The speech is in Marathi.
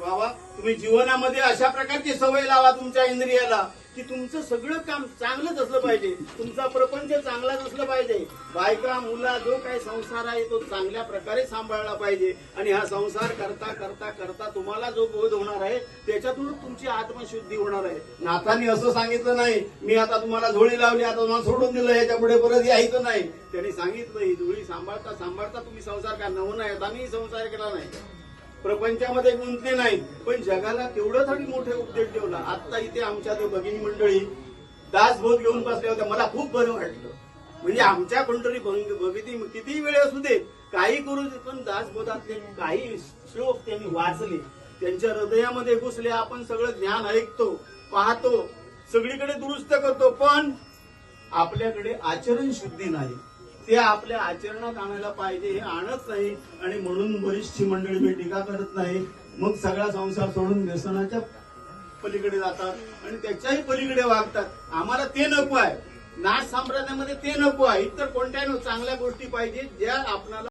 बाबा तुम्ही जीवनामध्ये अशा प्रकारची सवय लावा तुमच्या इंद्रियाला की तुमचं सगळं काम चांगलंच असलं पाहिजे. तुमचा प्रपंच चांगलाच असलं पाहिजे. बायका मुला जो काही संसार आहे तो चांगल्या प्रकारे सांभाळला पाहिजे. आणि हा संसार करता करता करता तुम्हाला जो बोध होणार आहे त्याच्यातून तुमची आत्मशुद्धी होणार आहे. नाथांनी असं सांगितलं नाही मी आता तुम्हाला झोळी लावली आता तुम्हाला सोडून दिलं याच्यापुढे परत यायचं नाही. त्यांनी सांगितलं ही झोळी सांभाळता सांभाळता तुम्ही संसार का नवं हो नाही आम्ही संसार केला नाही. प्रपंचामध्ये गुंतले नाही. पण जगाला केवढं तरी मोठे उपदेश ठेवला. आता इथे आमच्या ते भगिनी मंडळी दासबोध घेऊन बसल्या होत्या. मला खूप बरं वाटलं. म्हणजे आमच्या कोणतरी भगिनी किती वेळ असू दे काही करू दे पण दासबोधातले काही श्लोक त्यांनी वाचले. त्यांच्या हृदयामध्ये घुसले. आपण सगळं ज्ञान ऐकतो पाहतो सगळीकडे दुरुस्त करतो पण आपल्याकडे आचरण शुद्धी नाही. ते आपल्या आचरणात आणायला पाहिजे हे आणत नाही आणि म्हणून बरीचशी मंडळी मी टीका करत नाही. मग सगळा संसार सोडून व्यसनाच्या पलीकडे जातात आणि त्याच्याही पलीकडे वागतात. आम्हाला ते नको आहे. नाथ साम्राज्यामध्ये ते नको आहे. इतर कोणत्याही चांगल्या गोष्टी पाहिजे ज्या आपणाला